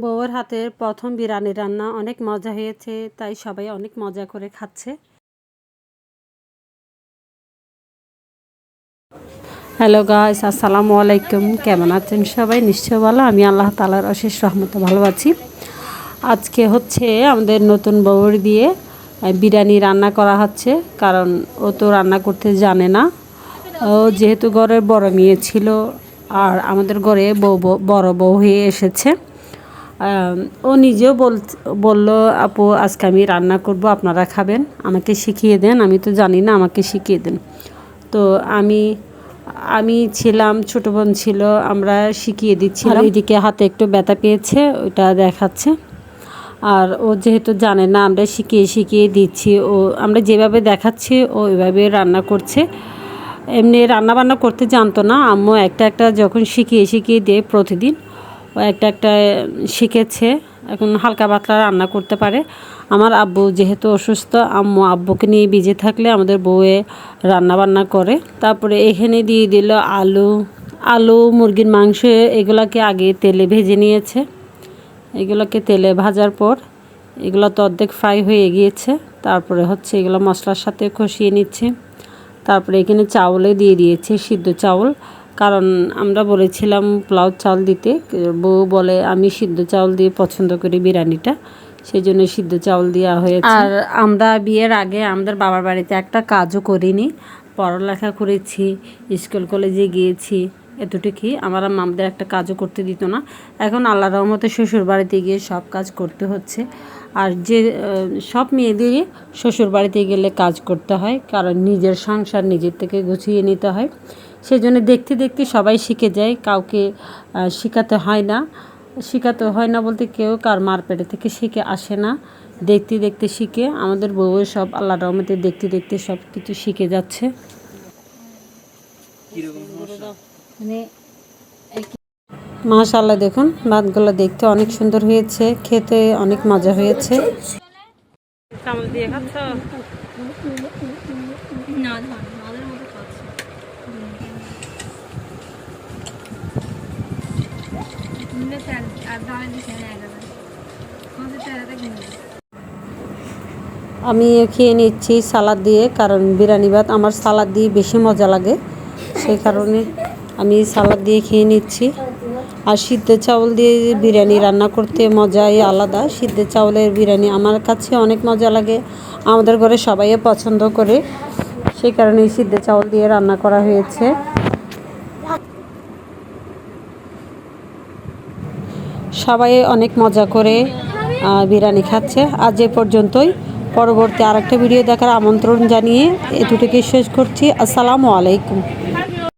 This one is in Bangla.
বউয়ের হাতের প্রথম বিরিয়ানি রান্না অনেক মজা হয়েছে, তাই সবাই অনেক মজা করে খাচ্ছে। হ্যালো গাইস আসসালামু আলাইকুম। কেমন আছেন সবাই? নিশ্চয় ভালো। আমি আল্লাহ তালার অশেষ রহমতে ভালো আছি। আজকে হচ্ছে আমাদের নতুন বউর দিয়ে বিরিয়ানি রান্না করা হচ্ছে, কারণ ও তো রান্না করতে জানে না। ও যেহেতু ঘরের বড় মেয়ে ছিল, আর আমাদের ঘরে বউ বড় বউ হয়ে এসেছে। ও নিজেও বল, বলল, আপু, আজকে আমি রান্না করব, আপনারা খাবেন, আমাকে শিখিয়ে দেন, আমি তো জানি না, আমাকে শিখিয়ে দেন। তো আমি আমি ছিলাম, ছোট বোন ছিল, আমরা শিখিয়ে দিচ্ছি এদিকে হাতে একটু ব্যথা পেয়েছে ওটা দেখাচ্ছে। আর ও যেহেতু জানে না, আমরা শিখিয়ে শিখিয়ে দিচ্ছি, ও, আমরা যেভাবে দেখাচ্ছি, ও ওইভাবে রান্না করছে। এমনি রান্না বান্না করতে জানতো না, আম্মু একটা একটা যখন শিখিয়ে শিখিয়ে দেয় প্রতিদিন একটা একটা শিখেছে, এখন হালকা পাতলা রান্না করতে পারে। আমার আব্বু যেহেতু অসুস্থ, আম্মু আব্বুকে নিয়ে বিজে থাকলে আমাদের বউয়ে রান্না বান্না করে। তারপরে এখানে দিয়ে দিল আলু আলু, মুরগির মাংস, এগুলাকে আগে তেলে ভেজে নিয়েছে। এগুলোকে তেলে ভাজার পর এগুলো তো অর্ধেক ফ্রাই হয়ে গিয়েছে। তারপরে হচ্ছে এগুলো মশলার সাথে কষিয়ে নিচ্ছে। তারপরে এখানে চাউলে দিয়ে দিয়েছে সিদ্ধ চাউল। কারণ আমরা বলেছিলাম পোলাও চাল দিতে, বউ বলে, আমি সিদ্ধ চাউল দিয়ে পছন্দ করি বিরিয়ানিটা। সেই জন্য সিদ্ধ চাউল দেওয়া হয়েছে। আর আমরা বিয়ের আগে আমাদের বাবার বাড়িতে একটা কাজও করিনি। পড়ালেখা করেছি, স্কুল কলেজে গিয়েছি। এতটুকুই। আমার আম্মা আমাদের একটা কাজও করতে দিত না। এখন আল্লাহ রহমতে শ্বশুর বাড়িতে গিয়ে সব কাজ করতে হচ্ছে। আর যে সব মেয়েদেরই শ্বশুর বাড়িতে গেলে কাজ করতে হয় কারণ নিজের সংসার নিজের থেকে গুছিয়ে নিতে হয়। সেই জন্য দেখতে দেখতে সবাই শিখে যায় কাউকে শেখাতে হয় না। শেখাতে হয় না বলতে কেউ কার মার পেটে থেকে শিখে আসে না। দেখতে দেখতে শিখে আমাদের বউ সব আল্লাহ রহমতে দেখতে দেখতে সব কিছু শিখে যাচ্ছে। মাশাল্লাহ দেখুন ভাতগুলো দেখতে অনেক সুন্দর হয়েছে খেতে অনেক মজা হয়েছে। চামচ দিয়ে খাচ্ছ? আমি খেয়ে নিচ্ছি সালাদ দিয়ে কারণ বিরিয়ানি ভাত আমার সালাদ দিয়ে বেশি মজা লাগে। সেই কারণে আমি সালাদ দিয়ে খেয়ে নিচ্ছি। আর সিদ্ধ চাউল দিয়ে বিরিয়ানি রান্না করতে মজাই আলাদা। সিদ্ধ চাউলের বিরিয়ানি আমার কাছে অনেক মজা লাগে, আমাদের ঘরে সবাই পছন্দ করে। সেই কারণে এই সিদ্ধ চাউল দিয়ে রান্না করা হয়েছে। সবাই অনেক মজা করে বিরিয়ানি খাচ্ছে। আজ এ পর্যন্তই। পরবর্তী আরেকটা ভিডিও দেখার আমন্ত্রণ জানিয়ে এটুকুই শেষ করছি। আসসালামু আলাইকুম।